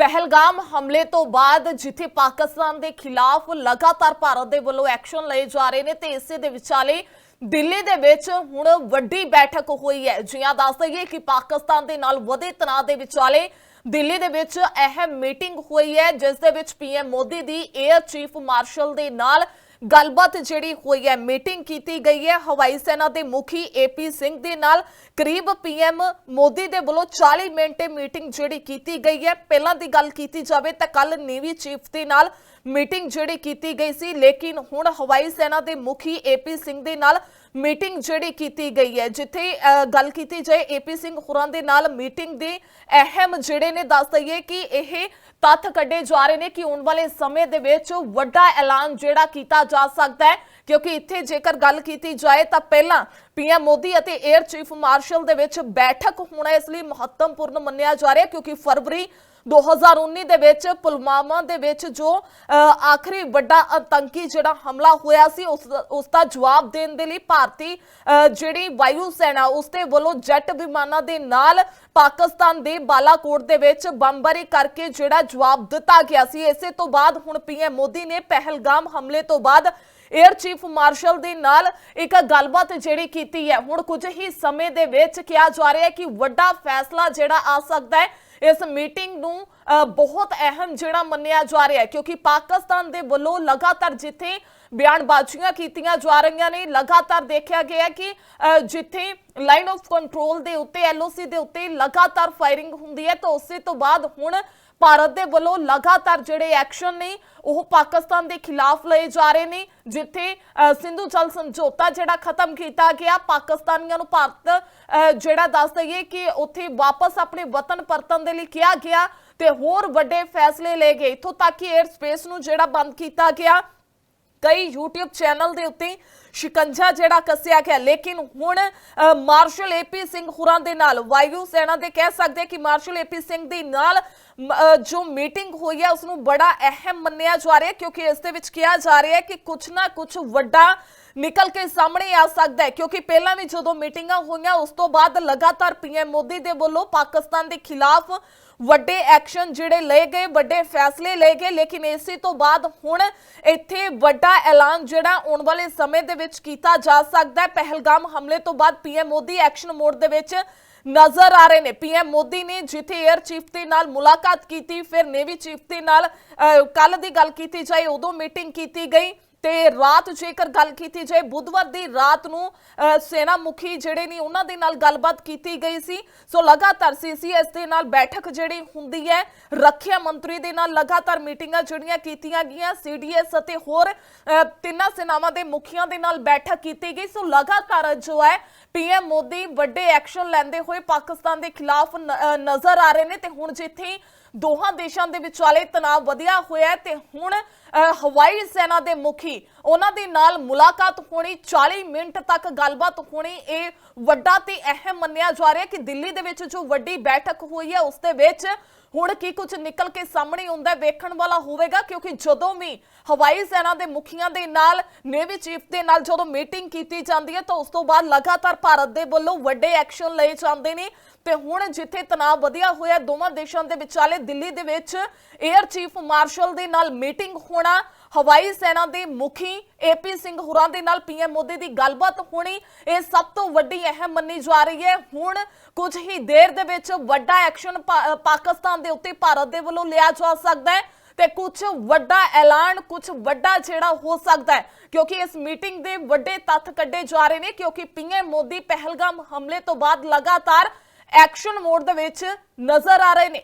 ਪਹਿਲਗਾਮ ਹਮਲੇ ਤੋਂ ਬਾਅਦ ਜਿੱਥੇ ਪਾਕਿਸਤਾਨ ਦੇ ਖਿਲਾਫ ਲਗਾਤਾਰ ਭਾਰਤ ਦੇ ਵੱਲੋਂ ਐਕਸ਼ਨ ਲਏ ਜਾ ਰਹੇ ਨੇ, ਤੇ ਇਸੇ ਦੇ ਵਿਚਾਲੇ ਦਿੱਲੀ ਦੇ ਵਿੱਚ ਹੁਣ ਵੱਡੀ ਬੈਠਕ ਹੋਈ ਹੈ। ਜਿਹਾਂ ਦੱਸ ਦਈਏ ਕਿ ਪਾਕਿਸਤਾਨ ਦੇ ਨਾਲ ਵਧੇ ਤਣਾਅ ਦੇ ਵਿਚਾਲੇ ਦਿੱਲੀ ਦੇ ਵਿੱਚ ਅਹਿਮ ਮੀਟਿੰਗ ਹੋਈ ਹੈ, ਜਿਸ ਦੇ ਵਿੱਚ ਪੀਐਮ ਮੋਦੀ ਦੀ 에ਅਰ ਚੀਫ ਮਾਰਸ਼ਲ ਦੇ ਨਾਲ ਗੱਲਬਾਤ ਜਿਹੜੀ ਹੋਈ ਹੈ, ਮੀਟਿੰਗ ਕੀਤੀ ਗਈ ਹੈ। ਹਵਾਈ ਸੈਨਾ ਦੇ ਮੁਖੀ ਏਪੀ ਸਿੰਘ ਦੇ ਨਾਲ ਕਰੀਬ ਪੀਐਮ ਮੋਦੀ ਦੇ ਵੱਲੋਂ 40 ਮਿੰਟ ਮੀਟਿੰਗ ਜਿਹੜੀ ਕੀਤੀ ਗਈ ਹੈ। ਪਹਿਲਾਂ ਦੀ ਗੱਲ ਕੀਤੀ ਜਾਵੇ ਤਾਂ ਕੱਲ ਨੇਵੀ ਚੀਫ ਦੇ ਨਾਲ ਮੀਟਿੰਗ ਜਿਹੜੀ ਕੀਤੀ ਗਈ ਸੀ, ਲੇਕਿਨ ਹੁਣ ਹਵਾਈ ਸੈਨਾ ਦੇ ਮੁਖੀ ਏਪੀ ਸਿੰਘ ਦੇ ਨਾਲ ਮੀਟਿੰਗ ਜਿਹੜੀ ਕੀਤੀ ਗਈ ਹੈ, ਜਿੱਥੇ ਗੱਲ ਕੀਤੀ ਜਾਏ ਏਪੀ ਸਿੰਘ ਹੁਰਾਂ ਦੇ ਨਾਲ, ਮੀਟਿੰਗ ਦੇ ਅਹਿਮ ਜਿਹੜੇ ਨੇ ਦੱਸ ਦਈਏ ਕਿ ਇਹ ਤੱਥ ਕੱਢੇ ਜਾ ਰਹੇ ਨੇ ਕਿ ਆਉਣ ਵਾਲੇ ਸਮੇਂ ਦੇ ਵਿੱਚ ਵੱਡਾ ਐਲਾਨ ਜਿਹੜਾ ਕੀਤਾ ਜਾ ਸਕਦਾ ਹੈ, ਕਿਉਂਕਿ ਇੱਥੇ ਜੇਕਰ ਗੱਲ ਕੀਤੀ ਜਾਏ ਤਾਂ ਪਹਿਲਾਂ ਪੀਐਮ ਮੋਦੀ ਅਤੇ 에ਅਰ ਚੀਫ ਮਾਰਸ਼ਲ ਦੇ ਵਿੱਚ ਬੈਠਕ ਹੋਣਾ ਇਸ ਲਈ ਮਹੱਤਵਪੂਰਨ ਮੰਨਿਆ ਜਾ ਰਿਹਾ, ਕਿਉਂਕਿ ਫਰਵਰੀ 2019 ਦੇ ਵਿੱਚ ਪੁਲਵਾਮਾ ਦੇ ਵਿੱਚ ਜੋ ਆਖਰੀ ਵੱਡਾ ਆਤੰਕੀ ਜਿਹੜਾ ਹਮਲਾ ਹੋਇਆ ਸੀ, ਉਸ ਉਸ ਦਾ ਜਵਾਬ ਦੇਣ ਦੇ ਲਈ ਭਾਰਤੀ ਜਿਹੜੀ ਵਾਯੂ ਸੈਨਾ, ਉਸ ਦੇ ਵੱਲੋਂ ਜੈਟ ਵਿਮਾਨਾਂ ਦੇ ਨਾਲ ਪਾਕਿਸਤਾਨ ਦੇ ਬਾਲਾਕੋਟ ਦੇ ਵਿੱਚ ਬੰਬਰੀ ਕਰਕੇ ਜਿਹੜਾ ਜਵਾਬ ਦਿੱਤਾ ਗਿਆ ਸੀ। ਇਸੇ ਤੋਂ ਬਾਅਦ ਹੁਣ ਪੀਐਮ ਮੋਦੀ ਨੇ ਪਹਿਲਗਾਮ ਹਮਲੇ ਤੋਂ ਬਾਅਦ 에ਅਰ ਚੀਫ ਮਾਰਸ਼ਲ ਦੇ ਨਾਲ ਇੱਕ ਗੱਲਬਾਤ ਜਿਹੜੀ ਕੀਤੀ ਹੈ। ਹੁਣ ਕੁਝ ਹੀ ਸਮੇਂ ਦੇ ਵਿੱਚ ਕਿਹਾ ਜਾ ਰਿਹਾ ਹੈ ਕਿ ਵੱਡਾ ਫੈਸਲਾ ਜਿਹੜਾ ਆ ਸਕਦਾ ਹੈ ਇਸ ਮੀਟਿੰਗ ਨੂੰ ਬਹੁਤ ਅਹਿਮ ਜਿਹੜਾ ਮੰਨਿਆ ਜਾ ਰਿਹਾ ਹੈ ਕਿਉਂਕਿ ਪਾਕਿਸਤਾਨ ਦੇ ਵੱਲੋਂ ਲਗਾਤਾਰ ਜਿੱਥੇ ਬਿਆਨਬਾਜ਼ੀਆਂ ਕੀਤੀਆਂ ਜਾ ਰਹੀਆਂ ਨੇ ਲਗਾਤਾਰ ਦੇਖਿਆ ਗਿਆ ਕਿ ਅ, ਜਿੱਥੇ ਲਾਈਨ ਆਫ ਕੰਟਰੋਲ ਦੇ ਉੱਤੇ ਐਲਓਸੀ ਦੇ ਉੱਤੇ ਲਗਾਤਾਰ ਫਾਇਰਿੰਗ ਹੁੰਦੀ ਹੈ ਤਾਂ ਉਸੇ ਤੋਂ ਬਾਅਦ ਹੁਣ ਭਾਰਤ ਦੇ ਵੱਲੋਂ ਲਗਾਤਾਰ ਜਿਹੜੇ ਐਕਸ਼ਨ ਨੇ ਉਹ ਪਾਕਿਸਤਾਨ ਦੇ ਖਿਲਾਫ ਲਏ ਜਾ ਰਹੇ ਨੇ ਜਿੱਥੇ ਸਿੰਧੂ ਜਲ ਸਮਝੌਤਾ ਜਿਹੜਾ ਖਤਮ ਕੀਤਾ ਗਿਆ ਪਾਕਿਸਤਾਨੀਆਂ ਨੂੰ ਭਾਰਤ ਅ, ਜਿਹੜਾ ਦੱਸ ਦਈਏ ਕਿ ਉੱਥੇ ਵਾਪਸ ਆਪਣੇ ਵਤਨ ਪਰਤਣ ਦੇ ਲਈ ਕਿਹਾ ਗਿਆ ਤੇ ਹੋਰ ਵੱਡੇ ਫੈਸਲੇ ਲਏ ਗਏ। ਇਥੋਂ ਤੱਕ ਕਿ 에ਅਰ ਸਪੇਸ ਨੂੰ ਜਿਹੜਾ ਬੰਦ ਕੀਤਾ ਗਿਆ ਕਈ YouTube ਚੈਨਲ ਦੇ ਉੱਤੇ ਸ਼ਿਕੰਜਾ ਜਿਹੜਾ ਕੱਸਿਆ ਗਿਆ। ਲੇਕਿਨ ਹੁਣ ਮਾਰਸ਼ਲ ਏਪੀ ਸਿੰਘ ਹੁਰਾਂ ਦੇ ਨਾਲ, ਵਾਯੂ ਸੈਨਾ ਦੇ ਕਹਿ ਸਕਦੇ ਕਿ ਮਾਰਸ਼ਲ ਏਪੀ ਸਿੰਘ ਦੀ ਨਾਲ ਜੋ ਮੀਟਿੰਗ ਹੋਈ ਹੈ ਉਸ ਨੂੰ ਬੜਾ ਅਹਿਮ ਮੰਨਿਆ ਜਾ ਰਿਹਾ, ਕਿਉਂਕਿ ਇਸ ਦੇ ਵਿੱਚ ਕਿਹਾ ਜਾ ਰਿਹਾ ਹੈ ਕਿ ਕੁਝ ਨਾ ਕੁਝ ਵੱਡਾ ਨਿਕਲ ਕੇ ਸਾਹਮਣੇ ਆ ਸਕਦਾ ਹੈ। ਕਿਉਂਕਿ ਪਹਿਲਾਂ ਵੀ ਜਦੋਂ ਮੀਟਿੰਗਾਂ ਹੋਈਆਂ, ਉਸ ਤੋਂ ਬਾਅਦ ਲਗਾਤਾਰ ਪੀਐਮ ਮੋਦੀ ਦੇ ਵੱਲੋਂ ਪਾਕਿਸਤਾਨ ਦੇ ਖਿਲਾਫ ਵੱਡੇ ਐਕਸ਼ਨ ਜਿਹੜੇ ਲਏ ਗਏ, ਵੱਡੇ ਫੈਸਲੇ ਲਏ ਗਏ। ਲੇਕਿਨ ਇਸੇ ਤੋਂ ਬਾਅਦ ਹੁਣ ਇੱਥੇ ਵੱਡਾ ਐਲਾਨ ਜਿਹੜਾ ਆਉਣ ਵਾਲੇ ਸਮੇਂ ਦੇ ਵਿੱਚ ਕੀਤਾ ਜਾ ਸਕਦਾ ਹੈ। ਪਹਿਲਗਾਮ ਹਮਲੇ ਤੋਂ ਬਾਅਦ ਪੀਐਮ ਮੋਦੀ ਐਕਸ਼ਨ ਮੋਡ ਦੇ ਵਿੱਚ ਨਜ਼ਰ ਆ ਰਹੇ ਨੇ। ਪੀਐਮ ਮੋਦੀ ਨੇ ਜਿੱਥੇ 에ਅਰ ਚੀਫ ਦੇ ਨਾਲ ਮੁਲਾਕਾਤ ਕੀਤੀ, ਫਿਰ ਨੇਵੀ ਚੀਫ ਦੇ ਨਾਲ ਕੱਲ ਦੀ ਗੱਲ ਕੀਤੀ ਜਾਏ, ਉਦੋਂ ਮੀਟਿੰਗ ਕੀਤੀ ਗਈ। ਤੇ ਰਾਤ ਜੇਕਰ ਗੱਲ ਕੀਤੀ ਜਾਏ, ਬੁੱਧਵਾਰ ਦੀ ਰਾਤ ਨੂੰ ਸੈਨਾ ਮੁਖੀ ਜਿਹੜੇ ਨੇ ਉਹਨਾਂ ਦੇ ਨਾਲ ਗੱਲਬਾਤ ਕੀਤੀ ਗਈ ਸੀ। ਸੋ ਲਗਾਤਾਰ ਸੀਸੀਐਸ ਦੇ ਨਾਲ ਬੈਠਕ ਜਿਹੜੀ ਹੁੰਦੀ ਹੈ, ਰੱਖਿਆ ਮੰਤਰੀ ਦੇ ਨਾਲ ਲਗਾਤਾਰ ਮੀਟਿੰਗਾਂ ਜਿਹੜੀਆਂ ਕੀਤੀਆਂ ਗਈਆਂ ਸੀਡੀਐਸ ਅਤੇ ਹੋਰ ਤਿੰਨਾਂ ਸੈਨਾਵਾਂ ਦੇ ਮੁਖੀਆਂ ਦੇ ਨਾਲ ਬੈਠਕ ਕੀਤੀ ਗਈ। ਸੋ ਲਗਾਤਾਰ ਜੋ ਹੈ ਪੀਐਮ ਮੋਦੀ ਵੱਡੇ ਐਕਸ਼ਨ ਲੈਂਦੇ ਹੋਏ ਪਾਕਿਸਤਾਨ ਦੇ ਖਿਲਾਫ ਨਜ਼ਰ ਆ ਰਹੇ ਨੇ ਤੇ ਹੁਣ ਜਿੱਥੇ ਦੋਹਾਂ ਦੇਸ਼ਾਂ ਦੇ ਵਿਚਾਲੇ ਤਣਾਅ ਵਧਿਆ ਹੋਇਆ ਤੇ ਹੁਣ ਅ, ਹਵਾਈ ਸੈਨਾ ਦੇ ਮੁਖੀ ਉਹਨਾਂ ਦੇ ਨਾਲ ਮੁਲਾਕਾਤ ਹੋਣੀ 40 ਮਿੰਟ ਤੱਕ ਗੱਲਬਾਤ ਹੋਣੀ, ਇਹ ਵੱਡਾ ਤੇ ਅਹਿਮ ਮੰਨਿਆ ਜਾ ਰਿਹਾ ਕਿ ਦਿੱਲੀ ਦੇ ਵਿੱਚ ਜੋ ਵੱਡੀ ਬੈਠਕ ਹੋਈ ਹੈ, ਉਸ ਦੇ ਵਿੱਚ ਹੁਣ ਕੀ ਕੁਝ ਨਿਕਲ ਕੇ ਸਾਹਮਣੇ ਆਉਂਦਾ ਵੇਖਣ ਵਾਲਾ ਹੋਵੇਗਾ, ਕਿਉਂਕਿ ਜਦੋਂ ਵੀ ਹਵਾਈ ਸੈਨਾ ਦੇ ਮੁਖੀਆਂ ਦੇ ਨਾਲ, ਨੇਵੀ ਚੀਫ ਦੇ ਨਾਲ ਜਦੋਂ ਮੀਟਿੰਗ ਕੀਤੀ ਜਾਂਦੀ ਹੈ, ਤਾਂ ਉਸ ਤੋਂ ਬਾਅਦ ਲਗਾਤਾਰ ਭਾਰਤ ਦੇ ਵੱਲੋਂ ਵੱਡੇ ਐਕਸ਼ਨ ਲਏ ਜਾਂਦੇ ਨੇ। ਤੇ ਹੁਣ ਜਿੱਥੇ ਤਣਾਅ ਵਧਿਆ ਹੋਇਆ, ਦੋਵਾਂ ਦੇਸ਼ਾਂ ਦੇ ਵਿਚਾਲੇ ਦਿੱਲੀ ਦੇ ਵਿੱਚ 에ਅਰ ਚੀਫ ਮਾਰਸ਼ਲ ਦੇ ਨਾਲ ਮੀਟਿੰਗ ਹੋਣਾ ਹਵਾਈ ਸੈਨਾ ਦੇ ਮੁਖੀ ਏਪੀ ਸਿੰਘ ਹੁਰਾਂ ਦੇ ਨਾਲ ਪੀਐਮ ਮੋਦੀ ਦੀ ਗੱਲਬਾਤ ਹੋਣੀ ਇਹ ਸਭ ਤੋਂ ਵੱਡੀ ਅਹਿਮ ਮੰਨੀ ਜਾ ਰਹੀ ਹੈ। ਹੁਣ ਕੁਝ ਹੀ ਦੇਰ ਦੇ ਵਿੱਚ ਵੱਡਾ ਐਕਸ਼ਨ ਪਾਕਿਸਤਾਨ ਦੇ ਉੱਤੇ ਭਾਰਤ ਦੇ ਵੱਲੋਂ ਲਿਆ ਜਾ ਸਕਦਾ ਹੈ ਤੇ ਕੁਝ ਵੱਡਾ ਐਲਾਨ, ਕੁਝ ਵੱਡਾ ਜਿਹੜਾ ਹੋ ਸਕਦਾ ਹੈ ਕਿਉਂਕਿ ਇਸ ਮੀਟਿੰਗ ਦੇ ਵੱਡੇ ਤੱਥ ਕੱਢੇ ਜਾ ਰਹੇ ਨੇ ਕਿਉਂਕਿ ਪੀਐਮ ਮੋਦੀ ਪਹਿਲਗਾਮ ਹਮਲੇ ਤੋਂ ਬਾਅਦ ਲਗਾਤਾਰ ਐਕਸ਼ਨ ਮੋਡ ਦੇ ਵਿੱਚ ਨਜ਼ਰ ਆ ਰਹੇ ਨੇ।